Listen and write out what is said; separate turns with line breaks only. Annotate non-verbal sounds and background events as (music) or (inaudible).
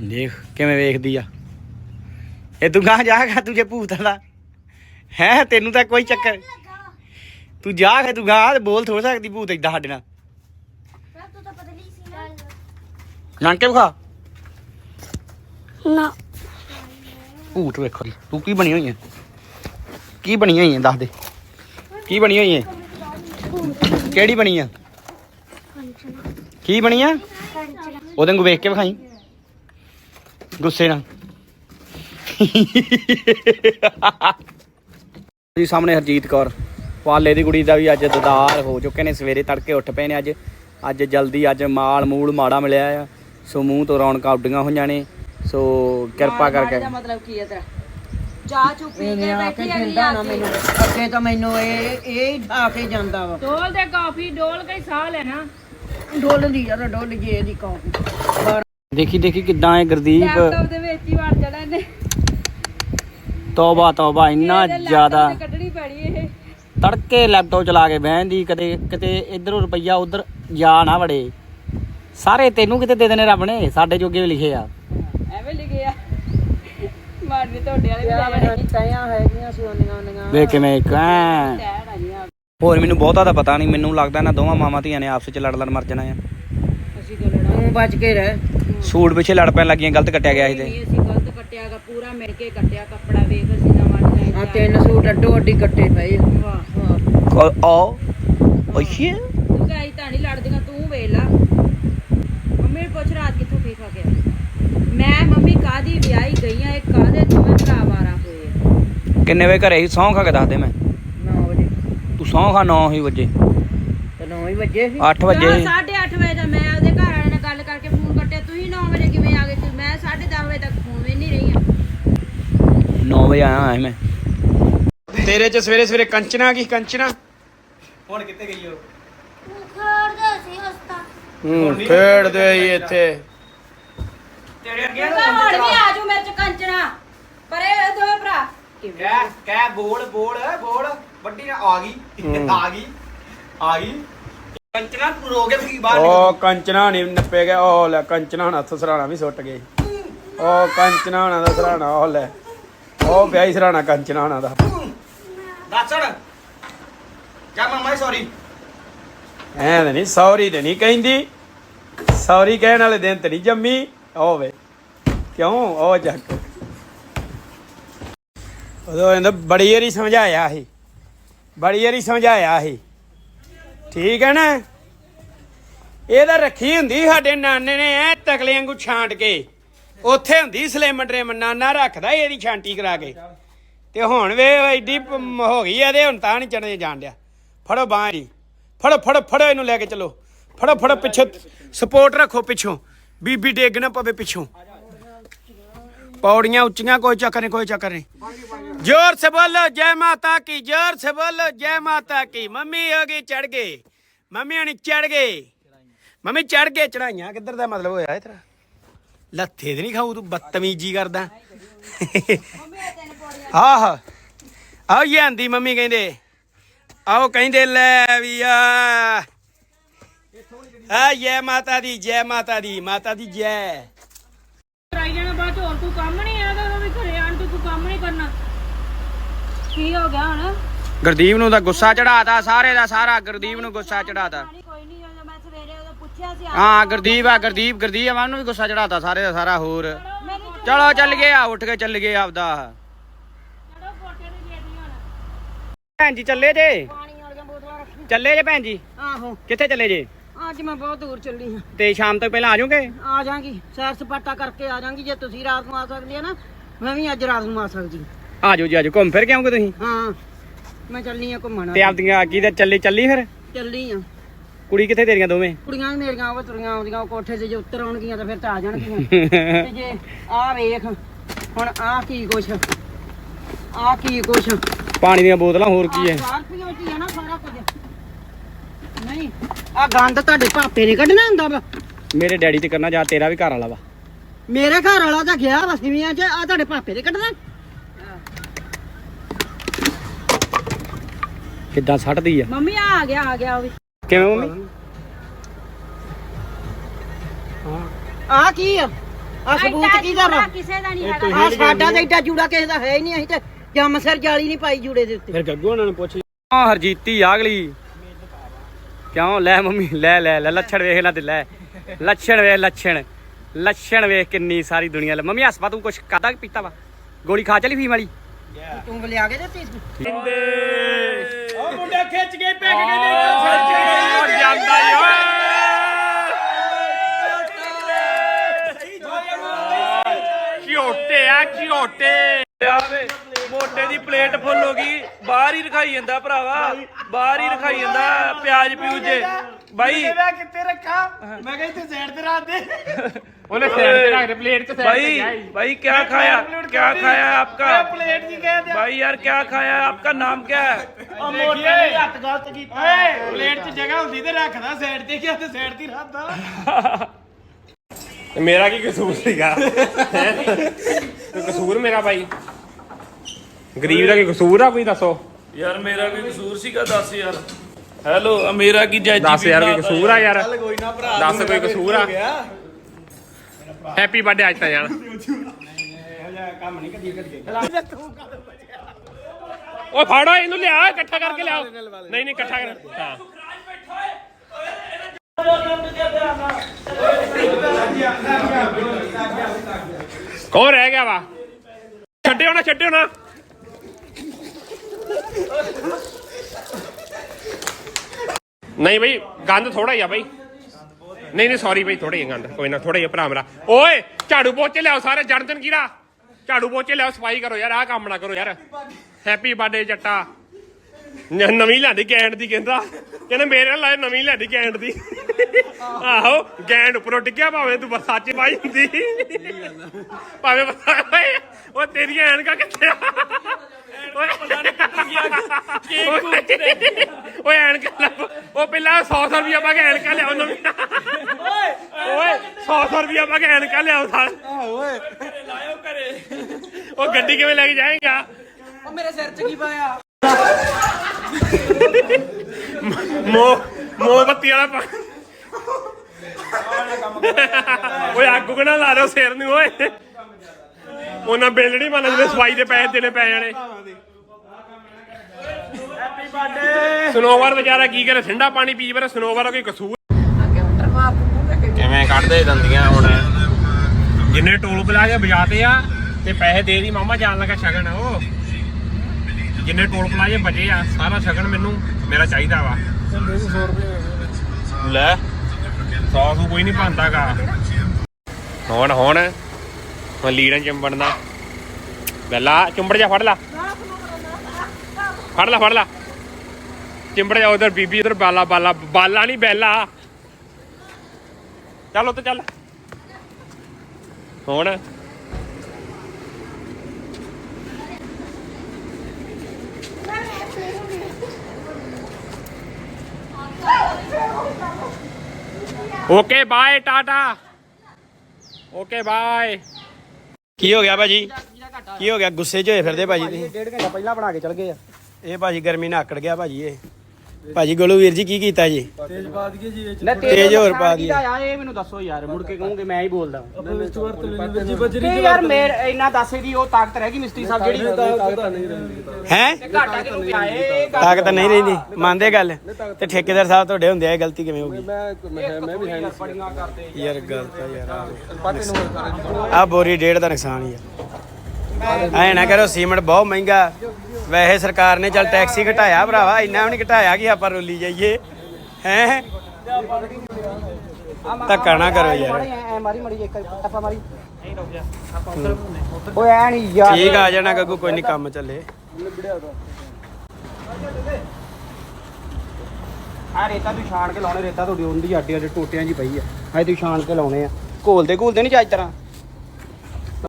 ਦੇਖ ਕਿਵੇਂ ਵੇਖਦੀ ਆ? ਇਹ ਤੂੰ ਗਾਂ ਜਾਗਾ ਤੂੰ ਜੇ ਭੂਤ ਦਾ। ਹੈ ਤੈਨੂੰ ਤਾਂ ਕੋਈ ਚੱਕਰ ਤੂੰ ਜਾ ਕੇ ਤੂੰ ਗਾਂ ਤੇ ਬੋਲ ਥੋੜ ਸਕਦੀ ਭੂਤ ਇਦਾਂ ਸਾਡੇ ਨਾਲ।
ਤੂੰ ਤਾਂ ਪਤਲੀ ਸੀ ਨਾ
ਲੰਘ ਕੇ ਵਿਖਾ।
ਨਾ।
ਭੂਤ ਵੇਖੋ ਤੂੰ ਕੀ ਬਣੀ ਹੋਈ ਹੈ ਕੀ ਬਣੀ ਹੋਈ ਹੈ ਦੱਸ ਦੇ। ਕੀ ਬਣੀ ਹੋਈ ਹੈ ਕਿਹੜੀ ਬਣੀ ਆ? ਕੀ ਬਣੀ ਆ? ਉਹਦੇ ਨੂੰ ਵੇਖ ਕੇ ਵਿਖਾਈ। ਗੁੱਸੇ ਨਾਲ। ਜੀ ਸਾਹਮਣੇ ਹਰਜੀਤ ਕੌਰ। ਪਾਲੇ ਦੀ ਕੁੜੀ ਦਾ ਵੀ ਅੱਜ ਦਦਾਰ ਹੋ ਚੁੱਕੇ ਨੇ। ਸਵੇਰੇ ਤੜਕੇ ਉੱਠ ਪਏ ਨੇ ਅੱਜ। ਅੱਜ ਜਲਦੀ ਅੱਜ ਮਾਲ ਮੂਲ ਮਾੜਾ ਮਿਲਿਆ ਆ। ਸੋ ਮੂੰਹ ਤੋਂ ਰੌਣਕਾਂ ਉੱਡੀਆਂ ਹੋਈਆਂ ਨੇ। ਸੋ ਕਿਰਪਾ ਕਰਕੇ।
ਮਤਲਬ ਕੀ ਹੈ ਤੇਰਾ? ਚਾਹ ਚੁ ਪੀ
ਇਹਨੇ
ਕੇ
ਆ ਕੇ
ਬੈਠੀ ਅਗਲੀ
ਦਿੰਦਾ
ਆ
ਨਾ
ਕੇ।
ਮੈਨੂੰ। ਅੱਗੇ ਤਾਂ ਮੈਨੂੰ ਇਹ ਇਹ ਹੀ ਠਾ ਕੇ ਜਾਂਦਾ ਵਾ।
ਡੋਲ ਦੇ ਕਾਫੀ ਡੋਲ ਕੇ ਹੀ ਸਾਹ ਲੈਣਾ
ਡੋਲਦੀ ਯਾਰ ਡੋਲ ਜੇ ਇਹਦੀ ਕਾਫੀ।
ਦੇਖੀ ਦੇਖੀ ਕਿਦਾਂ ਹੈ ਗੁਰਦੀਪ।
ਲੈਪਟਾਪ ਦੇ ਵਿੱਚ ਹੀ ਵੜ ਜਾਣਾ ਇਹਨੇ।
ਤੋਬਾ ਤੋਬਾ ਇੰਨਾ
ਇਹਦੇ laptop
ਜ਼ਿਆਦਾ।
ਤੇ ਕੱਢਣੀ ਪੈਣੀ ਇਹ।
ਤੜਕੇ ਲੈਪਟਾਪ ਚਲਾ ਕੇ ਬਹਿੰਦੀ ਕਦੇ ਕਿਤੇ ਇਧਰੋਂ ਰੁਪਈਆ ਉਧਰ ਜਾ ਨਾ ਵੜੇ। ਸਾਰੇ ਤੈਨੂੰ ਕਿਤੇ ਦੇ ਦੇਣੇ ਰੱਬ ਨੇ ਸਾਡੇ ਜੋਗੇ ਵੀ ਲਿਖੇ ਆ।
ਐਵੇਂ ਲਿਖਿਆ ਮਾਰਨੀ ਤੁਹਾਡੇ ਵਾਲੇ ਵੀ
ਤੈਆਂ ਹੈਗੀਆਂ ਸੀ ਉਹਨੀਆਂ ਉਹਨੀਆਂ
ਵੇਖ ਕਿਵੇਂ ਇੱਕ ਐਂ।
ਟੈੜ ਆ ਜੀ
ਹੋਰ ਮੈਨੂੰ ਬਹੁਤਾ ਤਾਂ ਪਤਾ ਨਹੀਂ ਮੈਨੂੰ ਲੱਗਦਾ ਇਹਨਾਂ ਦੋਵਾਂ ਮਾਵਾਂ ਧੀਆਂ ਨੇ ਆਪਸ ਵਿੱਚ ਲੜ ਲੜ ਮਰ ਜਾਣਾ ਆ।
ਅਸੀਂ
ਤੂੰ ਬਚ ਕੇ ਰਹਿ।
ਸੂਟ ਪਿੱਛੇ ਲੜ ਪੈਣ ਲੱਗੀਆਂ ਗਲਤ ਕੱਟਿਆ ਗਿਆ ਸੀ ਤੇ।
ਨਹੀਂ ਅਸੀਂ ਗਲਤ ਕੱਟਿਆਗਾ ਪੂਰਾ ਮਿਲ ਕੇ ਕੱਟਿਆ ਕੱਪੜਾ ਵੇਖ ਅਸੀਂ ਨਵਾਂ ਡਿਜ਼ਾਈਨ
ਆ ਤਿੰਨ ਸੂਟ ਅੱਡੋ ਅੱਡੀ ਕੱਟੇ ਪਏ ਆ।
ਵਾਹ।
ਹਾਂ
ਓ ਓਸ਼ੀ
ਤੂੰ ਕਹੀ ਤਾਂ ਨਹੀਂ ਲੜਦੀਆਂ ਤੂੰ ਵੇਖ ਲਾ। ਮੰਮੀ ਨੂੰ ਪੁੱਛ ਰਾਤ ਕਿੱਥੋਂ ਕੇ ਆਈ? ਮੈਂ ਮੰਮੀ ਕਾਦੀ ਵਿਆਹੀ ਗਈਆਂ ਇਹ ਕਾਦੇ ਦੋਵੇਂ ਭਰਾ ਵਾਰਾ ਹੋਏ ਆ।
ਕਿੰਨੇ ਵੇ ਘਰੇ ਸੀ? ਸੌਂ ਖਾ ਕੇ ਦੱਸ ਦੇ ਮੈਂ।
9 ਵਜੇ।
ਤੂੰ ਸੌਂ ਖਾ 9 ਹੀ ਵਜੇ।
ਤੇ 9 ਹੀ ਵਜੇ ਸੀ।
8 ਵਜੇ
ਤਾਂ
ਸੀ।
ਸਾਢੇ ਅੱਠ ਵਜੇ ਦਾ ਮੈਂ ਉਹਦੇ ਘਰ ਵਾਲੇ ਨਾਲ ਗੱਲ ਕਰਕੇ ਫੋਨ ਕੱਟਿਆ ਤੁਸੀਂ 9 ਵਜੇ ਕਿਵੇਂ ਆ ਗਏ ਸੀ ਮੈਂ 10:30 ਵਜੇ ਤੱਕ ਫੋਨ ਵੀ ਨਹੀਂ ਰਹੀ ਆ
9 ਵਜੇ ਆਇਆ ਹਾਂ ਮੈਂ। ਤੇਰੇ ਚ ਸਵੇਰੇ ਸਵੇਰੇ ਕੰਚਨਾ ਕੀ ਕੰਚਨਾ? ਹੁਣ ਕਿੱਥੇ ਗਈ ਹੋ
ਖੜਦਾ ਸੀ ਹਸਤਾ
ਹੂੰ ਖੇਡਦੇ ਹੀ ਇੱਥੇ। ਤੇਰੇ ਅੱਗੇ
ਮੈਂ ਹੁਣ ਵੀ ਆ ਜੂ ਮੇਰੇ ਚ ਕੰਚਣਾ ਪਰ ਇਹ ਦੋਵੇਂ ਭਰਾ।
ਕਹਿ ਕਹਿ ਬੋਲ ਬੋਲ ਬੋਲ। ਵੱਡੀ ਨਾ ਆ ਗਈ। ਆ ਗਈ ਆ ਗਈ। ਕੰਚਨਾ ਤੂੰ ਰੋ ਕੇ ਵੀ ਬਾਹਰ ਉਹ ਕੰਚਨਾ ਨਹੀਂ ਨੱਪੇ ਗਿਆ ਉਹ ਲੈ ਕੰਚਨਾ ਹੱਥ ਸਰਾਣਾ ਵੀ ਸੁੱਟ ਗਏ ਉਹ ਕੰਚਨਾ ਹੁਣਾਂ ਦਾ ਸਰਾਣਾ ਉਹ ਲੈ। ਉਹ ਪਿਆ ਹੀ ਸਰਾਣਾ ਕੰਚਨਾ ਹੁਣਾਂ ਦਾ ਦੱਸ। ਹੁਣ ਜਾ ਮਮਾ ਸੌਰੀ ਐ ਨਹੀਂ ਸੌਰੀ ਤੇ ਨਹੀਂ ਕਹਿੰਦੀ। ਸੌਰੀ ਕਹਿਣ ਵਾਲੇ ਦਿਨ ਤੇ ਨਹੀਂ ਜੰਮੀ। ਉਹ ਵੇ ਕਿਉਂ? ਉਹ ਜੱਕ ਉਦੋਂ ਇਹਦਾ ਬੜੀ ਵਾਰੀ ਸਮਝਾਇਆ ਸੀ। ਬੜੀ ਵਾਰੀ ਸਮਝਾਇਆ ਸੀ। ਠੀਕ ਹੈ ਨਾ? ਇਹ ਤਾਂ ਰੱਖੀ ਹੁੰਦੀ ਸਾਡੇ ਨਾਨੇ ਨੇ ਐ ਤਕਲੇ ਵਾਂਗੂ ਛਾਂਟ ਕੇ। ਉੱਥੇ ਹੁੰਦੀ ਸਲੇਮ ਡਰੇਮ ਨਾਨਾ ਰੱਖਦਾ ਇਹਦੀ ਛਾਂਟੀ ਕਰਾ ਕੇ। ਤੇ ਹੁਣ ਵੇ ਐਡੀ ਪ- ਹੋ ਗਈ ਇਹਦੇ ਹੁਣ ਤਾਂ ਨਹੀਂ ਚੜਨੇ ਜਾਣ ਡਿਆ। ਫੜੋ ਬਾਂਹ ਜੀ ਫੜੋ ਫੜੋ ਫੜੋ ਇਹਨੂੰ ਲੈ ਕੇ ਚਲੋ। ਫੜੋ ਫੜੋ ਪਿੱਛੇ, ਸਪੋਰਟ ਰੱਖੋ ਪਿੱਛੋਂ। ਬੀਬੀ ਡੇਗ ਨਾ ਪਵੇ ਪਿੱਛੋਂ। ਪੌੜੀਆਂ ਉੱਚੀਆਂ, ਕੋਈ ਚੱਕਰ ਨਹੀਂ, ਕੋਈ ਚੱਕਰ ਨਹੀਂ। ਜ਼ੋਰ ਸੇ ਬੋਲੋ, ਜੈ ਮਾਤਾ ਕੀ, ਜ਼ੋਰ ਸੇ ਬੋਲੋ, ਜੈ ਮਾਤਾ ਕੀ। ਮੰਮੀ ਹੋ ਗਈ ਚੜ ਗਏ। ਮੰਮੀ ਹਣੀ ਚੜ ਗਏ। ਮੰਮੀ ਚੜ ਗਏ ਚੜਾਈਆਂ ਕਿੱਧਰ ਦਾ ਮਤਲਬ ਹੋਇਆ ਇਹ ਤੇਰਾ ਲੱਥੇ ਤੇ ਨਹੀਂ ਖਾਊ ਤੂੰ ਬਦਤਮੀਜੀ ਕਰਦਾ। ਆਹ ਆਹ ਇਹ ਆਂਦੀ ਮੰਮੀ ਕਹਿੰਦੇ ਆਓ ਕਹਿੰਦੇ ਲੈ ਵੀ ਆ। ਆ ਜੈ ਮਾਤਾ ਦੀ ਜੈ ਮਾਤਾ ਦੀ ਮਾਤਾ ਦੀ ਜੈ।
ਕਰਾਈ ਜਾਣਾ ਬਾਅਦ ਚ ਹੋਰ ਕੋਈ ਕੰਮ ਨਹੀਂ ਹੈਗਾ ਵੀ ਘਰੇ ਆਣ ਕੇ ਕੋਈ ਕੰਮ ਨਹੀਂ ਕਰਨਾ। ਕੀ ਹੋ ਗਿਆ ਹੁਣ?
ਗੁਰਦੀਪ ਨੂੰ ਤਾਂ ਗੁੱਸਾ ਚੜਾਤਾ ਸਾਰੇ ਦਾ ਸਾਰਾ ਗੁਰਦੀਪ ਨੂੰ ਗੁੱਸਾ ਚੜਾਤਾ
ਨਹੀਂ ਕੋਈ ਨਹੀਂ ਜਦੋਂ ਮੈਂ ਸੀ
ਹਾਂ ਗੁਰਦੀਪ ਆ ਗੁਰਦੀਪ ਗੁਰਦੀਪ ਆ ਉਹਨੂੰ ਵੀ ਗੁੱਸਾ ਚੜਾਤਾ ਸਾਰੇ ਦਾ ਸਾਰਾ ਹੋਰ। ਚਲੋ ਚੱਲ ਗਏ ਆ ਉੱਠ ਕੇ ਚੱਲ ਗਏ ਆਪਦਾ।
ਚਲੋ ਕੋਟੇ ਨੂੰ ਦੇ ਦੀ ਹੁਣ।
ਭੈਣ ਜੀ ਚੱਲੇ ਜੇ?
ਪਾਣੀ ਵਾਲੀਆਂ ਬੋਤਲਾਂ ਰੱਖੀ
ਚੱਲੇ ਜੇ ਭੈਣ ਜੀ?
ਆਹੋ।
ਕਿੱਥੇ ਚੱਲੇ ਜੇ?
ਅੱਜ ਮੈਂ ਬਹੁਤ ਦੂਰ ਚੱਲੀ ਹਾਂ।
ਤੇ ਸ਼ਾਮ ਤੱਕ ਪਹਿਲਾਂ ਆ ਜਾਓਗੇ?
ਆ ਜਾਾਂਗੀ ਸੈਰ ਸਪਾਟਾ ਕਰਕੇ ਆ ਜਾਾਂਗੀ ਜੇ ਤੁਸੀਂ ਰਾਤ ਨੂੰ ਆ ਸਕਦੇ ਆ ਨਾ ਮੈਂ ਵੀ ਅੱਜ ਰਾਤ ਨੂੰ ਆ ਸਕਦੀ।
ਆ ਜਾਓ ਜੀ ਆ ਜਾਓ। ਘੁੰਮ ਫਿਰ ਕੇ ਆਉਂਗੇ ਤੁਸੀਂ?
ਹਾਂ। ਮੈਂ ਚੱਲਨੀ ਆ ਘੁੰਮਣ।
ਤੇ ਆਪਦੀਆਂ ਕੀ ਤੇ ਚੱਲੇ ਚੱਲੀ ਫਿਰ?
ਚੱਲੀ ਆ
ਕੁੜੀ ਕਿੱਥੇ ਤੇਰੀਆਂ ਦੋਵੇਂ?
ਕੁੜੀਆਂ ਵੀ ਮੇਰੀਆਂ ਉਹ ਤੁਰੀਆਂ ਆਉਂਦੀਆਂ ਉਹ ਕੋਠੇ ਤੇ ਜੇ ਉੱਤਰ ਆਉਣਗੀਆਂ ਤਾਂ ਫਿਰ ਤਾਂ ਆ ਜਾਣਗੀਆਂ। (laughs) ਤੇ ਜੇ ਆਹ ਵੇਖ ਹੁਣ ਆਹ ਕੀ ਕੁਛ ਆਹ ਕੀ ਕੁਛ।
ਪਾਣੀ ਦੀਆਂ ਬੋਤਲਾਂ ਹੋਰ ਕੀ ਹੈ?
ਸਕਾਰਪੀਓ ਚ ਹੀ ਆ ਨਾ ਸਾਰਾ ਕੁਝ। ਨਹੀਂ ਆ ਗੰਦ ਤੁਹਾਡੇ ਭਾਪੇ ਨੇ ਕੱਢਣਾ ਹੁੰਦਾ ਵਾ।
ਮੇਰੇ ਡੈਡੀ ਤੇ ਕਰਨਾ ਜਾ ਤੇਰਾ ਵੀ ਘਰ ਵਾਲਾ ਵਾ।
ਮੇਰੇ ਘਰ ਵਾਲਾ ਤਾਂ ਗਿਆ ਵਾ ਸਿਵੀਆਂ ਚ ਆ ਤੁਹਾਡੇ ਭਾਪੇ ਦੇ ਕੱਢਣਾ।
ਕਿੱਦਾਂ ਸੱਟਦੀ ਆ?
ਮੰਮੀ ਆ ਆ ਗਿਆ ਆ ਗਿਆ ਉਹ ਵੀ।
ਕਿਵੇਂ ਮੰਮੀ?
ਆ ਕੀ ਆ? ਆ ਸਬੂਤ ਕੀ ਦਾ
ਕਿਸੇ ਦਾ ਨਹੀਂ ਹੈਗਾ।
ਆ ਸਾਡਾ ਤਾਂ ਏਡਾ ਜੂੜਾ ਕਿਸੇ ਦਾ ਹੈ ਹੀ ਨਹੀਂ ਅਸੀਂ ਤੇ ਜੰਮ ਸਿਰ ਜਾਲੀ ਨਹੀਂ ਪਾਈ ਜੂੜੇ ਦੇ ਉੱਤੇ।
ਫਿਰ ਗੱਗੂ ਉਹਨਾਂ ਨੂੰ ਪੁੱਛ ਆ ਹਰਜੀਤੀ ਆ ਅਗਲੀ। ਕਿਉਂ? ਲੈ ਮੰਮੀ ਲੈ ਲੈ ਲੈ ਲੱਛਣ ਵੇਖ ਲੈ ਤੇ ਲੈ। ਲੱਛਣ ਵੇਖ ਲੱਛਣ। ਲੱਛਣ ਵੇਖ ਕਿੰਨੀ ਸਾਰੀ ਦੁਨੀਆ ਲੈ। ਮੰਮੀ ਹਸਪਾ ਤੂੰ ਕੁਛ ਕਾਦਾ ਪੀਤਾ ਵਾ? ਗੋਲੀ ਖਾ ਚਲੀ ਫੀਮ ਵਾਲੀ?
ਤੂੰ ਲਿਆ ਕੇ ਦਿੱਤੀ
ਉਹ ਮੁੰਡਾ ਖਿੱਚ ਕੇ ਪੈਕ ਕੇ ਦੇ
ਮੋਟੇ। ਆਵੇ ਮੋਟੇ ਦੀ ਪਲੇਟ ਫੁੱਲ ਹੋ ਗਈ। ਬਾਹਰ ਹੀ ਰਖਾਈ ਜਾਂਦਾ ਭਰਾਵਾ। ਬਾਹਰ ਹੀ ਰਖਾਈ ਜਾਂਦਾ ਪਿਆਜ਼ ਪਿਊਜੇ। ਬਾਈ।
ਕਿੱਥੇ ਰੱਖਾ? ਮੈਂ ਕਿਹਾ ਇੱਥੇ ਸਾਈਡ ਤੇ ਰੱਖ ਦੇ।
ਉਹਨੇ ਸਾਈਡ ਤੇ ਰੱਖ ਦੇ ਪਲੇਟ ਤੇ ਸਾਈਡ ਤੇ ਕੀ ਖਾਇਆ? ਕੀ ਖਾਇਆ ਆਪਕਾ?
ਪਲੇਟ ਜੀ ਕਹਿ ਦਿਆ।
ਭਾਈ ਯਾਰ ਕੀ ਖਾਇਆ? ਆਪਕਾ ਨਾਮ ਕੀ ਹੈ?
ਉਹ ਮੋਟੇ ਨੇ ਹੱਥ ਗਲਤ ਕੀਤਾ। ਓਏ ਪਲੇਟ 'ਚ ਜਗ੍ਹਾ ਹੁੰਦੀ ਤੇ ਰੱਖਦਾ ਸਾਈਡ ਤੇ ਕਿਹਾ ਤੇ ਸਾਈਡ ਤੇ ਰੱਖਦਾ (laughs)
ਮੇਰਾ ਕੀ ਕਸੂਰ ਸੀਗਾ? (laughs) ਕਸੂਰ ਮੇਰਾ ਭਾਈ ਗਰੀਬ ਦਾ ਕੀ ਕਸੂਰ ਆ ਕੋਈ ਦੱਸੋ।
ਯਾਰ ਮੇਰਾ ਕੋਈ ਕਸੂਰ ਸੀਗਾ ਦੱਸ ਯਾਰ। ਹੈਲੋ ਆ ਮੇਰਾ ਕੀ ਜੈਜੀ
ਦੱਸ ਯਾਰ ਕੀ ਕਸੂਰ ਆ ਯਾਰ। ਦੱਸ ਕੋਈ ਕਸੂਰ ਆ। ਹੈਪੀ ਬਰਥਡੇ ਅੱਜ ਤਾਂ ਯਾਰ।
ਕੰਮ ਨਹੀਂ
ਓਏ ਫਾੜੋ ਇਹਨੂੰ ਲਿਆ ਇਕੱਠਾ ਕਰਕੇ ਲਿਆਓ। ਨਹੀਂ ਨਹੀਂ ਇਕੱਠਾ ਕਰ। ਹਾਂ। ਰਾਜ ਬੈਠਾ ਓਏ ਕੌਣ ਰਹਿ ਗਿਆ ਵਾ। ਛੱਡਿਓ ਨਾ ਛੱਡਿਓ ਨਾ। ਨਹੀਂ ਬਈ, ਗੰਦ ਥੋੜਾ ਹੀ ਆ ਬਈ। ਨਹੀਂ ਨਹੀਂ ਸੌਰੀ ਬਈ ਥੋੜਾ ਹੀ ਆ ਗੰਦ। ਕੋਈ ਨਾ ਥੋੜਾ ਹੀ ਆ ਭਰਾ ਮੇਰਾ। ਓਏ, ਝਾੜੂ ਪੋਚੇ ਲਿਆਓ ਸਾਰੇ ਜਨਤਨ ਕੀੜਾ ਝਾੜੂ ਪੋਚੇ ਲਿਆਓ, ਸਫ਼ਾਈ ਕਰੋ ਯਾਰ, ਆਹ ਕੰਮ ਨਾ ਕਰੋ ਯਾਰ। ਹੈਪੀ ਬਰਥਡੇ ਜੱਟਾ। ਨ- ਨਵੀਂ ਲਿਆਂਦੀ ਗੈਂਡ ਦੀ ਕਹਿੰਦਾ। ਕਹਿੰਦਾ ਮੇਰੇ ਨਾਲ ਲਾਏ ਨਵੀਂ ਲਿਆਂਦੀ ਗੈਂਡ ਦੀ। ਆਹੋ ਗੈਂਡ ਉੱਪਰੋਂ ਟਿਕਿਆ ਭਾਵੇਂ ਤੂੰ ਬਰਸਾਚੇ ਪਾਈ ਹੁੰਦੀ। ਭਾਵੇਂ ਬਰਸਾ- ਓਏ ਉਹ ਤੇਰੀਆਂ ਐਨਕਾਂ ਕਿੱਥੇ ਆ? ਓਏ ਪਤਾ ਨਹੀਂ ਕਿੱਥੇ ਗਿਆ। ਓਏ ਐਨਕਾਂ ਲੱਭ ਉਹ ਪਹਿਲਾਂ 100 100 ਰੁਪਇਆ ਪਾ ਕੇ ਐਨਕਾਂ ਲਿਆਓ ਨਵੀਂ। ਓਏ ਓਏ 100 100 ਰੁਪਇਆ ਪਾ ਕੇ ਐਨਕਾਂ ਲਿਆਓ ਸਾਲ। ਓਏ ਲਾਇਓ ਘਰੇ। ਉਹ ਗੱਡੀ ਕਿਵੇਂ ਲੈ ਕੇ ਜਾਏਗਾ?
ਉਹ ਮੇਰੇ ਸਿਰ 'ਚ ਕੀ ਪਾਇਆ?
ਮੋ ਮੋਮਬੱਤੀ ਵਾਲਾ ਪਾ। ਓਏ ਅੱਗ ਕਿਹਨਾਂ ਲਾ ਰਿਹਾ ਸਿਰ ਨੂੰ ਓਏ। ਉਹਨਾਂ ਬੇਲੜੀ ਮੰਨ ਜਿਹੜੇ ਸਫ਼ਾਈ ਦੇ ਪੈਸੇ ਦੇਣੇ ਪੈ ਜਾਣੇ। ਸਨੋਵਰ ਵਿਚਾਰਾ ਕੀ ਕਰੇ ਠੰਡਾ ਪਾਣੀ ਪੀ ਪਰ ਸਨੋਵਰ ਦਾ ਕੋਈ ਕਸੂਰ। ਕਿਵੇਂ ਕੱਢਦੇ ਦੰਦੀਆਂ ਹੁਣ? ਜਿੰਨੇ ਟੋਲ ਪਲਾਜ਼ਾ ਬਜਾਤੇ ਆ ਤੇ ਪੈਸੇ ਦੇ ਦੀ ਮਾਮਾ ਜਾਣ ਲੱਗਾ ਸ਼ਗਨ ਉਹ। ਜਿੰਨੇ ਟੋਲ ਪਲਾਜ਼ੇ ਬਚੇ ਆ, ਸਾਰਾ ਸ਼ਗਨ ਮੈਨੂੰ ਮੇਰਾ ਚਾਹੀਦਾ ਵਾ। ਲੈ 100 ਨੂੰ ਕੋਈ ਨਹੀਂ ਭਾਂਦਾਗਾ ਹੁਣ ਹੁਣ ਹੁਣ ਲੀੜਾਂ ਚੰਬੜਨ ਦਾ ਗੱਲਾ ਚੁੰਬੜ ਜਾ, ਫੜ ਲਾ। ਫੜ ਲਾ ਫੜ ਲਾ। ਚਿੰਬੜ ਜਾ ਉਧਰ, ਬੀਬੀ ਉਧਰ, ਬਾਲਾ ਬਾਲਾ ਬਾਲਾ ਨਹੀਂ ਬੈਲਾ। ਚੱਲ ਉੱਤੇ ਚੱਲ। ਹੁਣ okay bye tata okay bye
ਕੀ ਹੋ ਗਿਆ ਭਾਜੀ? ਕੀ ਹੋ ਗਿਆ? ਗੁੱਸੇ 'ਚ ਹੋਏ ਫਿਰਦੇ ਭਾਜੀ ਤੁਸੀਂ? ਡੇਢ ਘੰਟਾ ਪਹਿਲਾਂ ਬਣਾ ਕੇ ਚਲ ਗਏ ਆ। ਇਹ ਭਾਜੀ ਗਰਮੀ ਨਾਲ ਆਕੜ ਗਿਆ ਭਾਜੀ ਇਹ। ਭਾਜੀ ਗੋਲੂ ਵੀਰ ਜੀ ਕੀ ਕੀਤਾ ਜੀ? ਤੇਜ਼ ਪਾ ਦਈਏ ਜੀ ਤੇਜ਼ ਹੋਰ ਪਾ ਦਈਏ।
ਆ ਇਹ ਮੈਨੂੰ ਦੱਸੋ ਯਾਰ ਮੁੜ ਕੇ ਕਹੂੰਗੇ ਮੈਂ ਹੀ ਬੋਲਦਾ। ਨਹੀਂ ਯਾਰ ਮੇਰ ਇੰਨਾ ਦੱਸੇ ਦੀ ਉਹ ਤਾਕਤ ਰਹਿ ਗਈ ਮਿਸਤਰੀ ਸਾਹਿਬ ਜਿਹੜੀ
ਹੈ?
ਘਾਟਾ ਕਿਨੂੰ ਪਿਆ ਇਹ
ਤਾਕਤ ਨਹੀਂ ਰਹਿੰਦੀ ਮੰਨਦੇ ਗੱਲ। ਤੇ ਠੇਕੇਦਾਰ ਸਾਹਿਬ ਤੁਹਾਡੇ ਹੁੰਦੇ ਆ ਇਹ ਗਲਤੀ ਕਿਵੇਂ ਹੋ ਗਈ?
ਮੈਂ ਵੀ ਹੈ ਬੜੀਆਂ ਕਰਦੇ
ਯਾਰ ਗਲਤ ਆ ਯਾਰ ਆ ਬੋਰੀ ਡੇਢ ਦਾ ਨੁਕਸਾਨ ਹੀ ਆ। ਐ ਨਾ ਕਰੋ ਸੀਮੈਂਟ ਬਹੁਤ ਮਹਿੰਗਾ। ਵੈਸੇ ਸਰਕਾਰ ਨੇ ਚੱਲ ਟੈਕਸੀ ਘਟਾਇਆ ਭਰਾਵਾ ਇੰਨਾ ਵੀ ਨਹੀਂ ਘਟਾਇਆ ਕਿ ਆਪਾਂ ਰੋਲੀ ਜਾਈਏ। ਹੈ? ਧੱਕਾ ਨਾ ਕਰੋ ਯਾਰ।
ਐ ਮਾਰੀ ਮੜੀ ਇੱਕ ਟੱਪਾ ਮਾਰੀ। ਓਏ ਐ ਨਹੀਂ ਯਾਰ।
ਠੀਕ ਆ ਜਾਣਾ ਗੱਗੂ ਕੋਈ ਨਹੀਂ ਕੰਮ ਚੱਲੇ।
ਆ ਰੇਤਾ ਤੂੰ ਛਾਣ ਕੇ ਲਾਉਣੇ ਰੇਤਾ ਤੁਹਾਡੀ ਉਹਦੀ ਆਡੀ ਆਡੀ ਟੋਟਿਆਂ ਜੀ ਪਈ ਆ। ਹਾਏ ਤੂੰ ਛਾਣ ਕੇ ਲਾਉਣੇ ਆ। ਘੋਲਦੇ ਘੋਲਦੇ ਨਹੀਂ ਚੱਜ ਤਰ੍ਹਾਂ?